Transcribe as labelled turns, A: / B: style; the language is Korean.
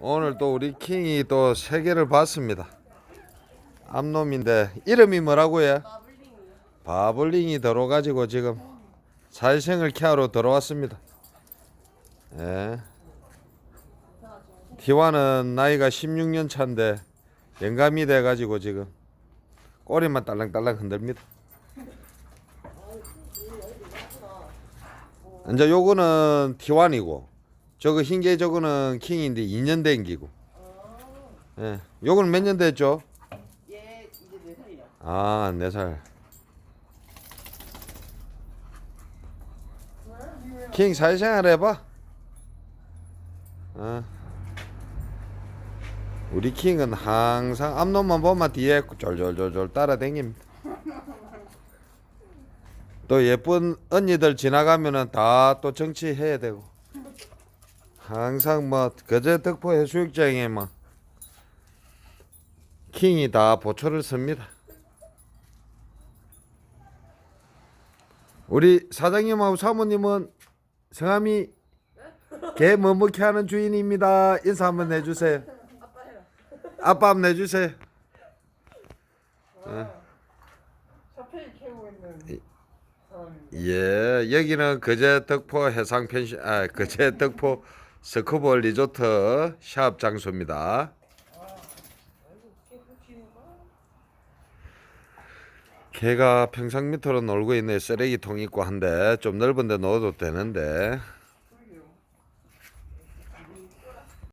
A: 오늘 또 우리 킹이 또 세 개를 봤습니다. 암놈인데 이름이 뭐라고요? 바블링이 들어가지고 지금 살생을 캐하러 들어왔습니다. 예. 티와는 나이가 16년 차인데 영감이 돼가지고 지금 꼬리만 딸랑딸랑 흔들립니다. 이제 요거는 T1이고 저거 흰게 저거는 킹인데 2년 된 기고. 예. 요거는 몇 년 됐죠?
B: 얘 이제 네 살이야.
A: 아, 4살. 킹 사회생활 해봐. 어. 우리 킹은 항상 앞놈만 보면 뒤에 쫄쫄쫄쫄 따라다닙니다. 또 예쁜 언니들 지나가면은 다 또 정치해야 되고. 항상 뭐 거제 덕포 해수욕장에 막 킹이 다 보초를 씁니다. 우리 사장님하고 사모님은 성함이 개 머뭇게 하는 주인입니다. 인사 한번 내주세요. 아빠 한번
B: 있는 사람입니다.
A: 예, 여기는 거제 덕포 해상 펜션, 아 거제 덕포 스쿠버 리조트 샵 장소입니다. 개가 평상 밑으로 놀고 있네 쓰레기통 있고 한데 좀 넓은 데 넣어도 되는데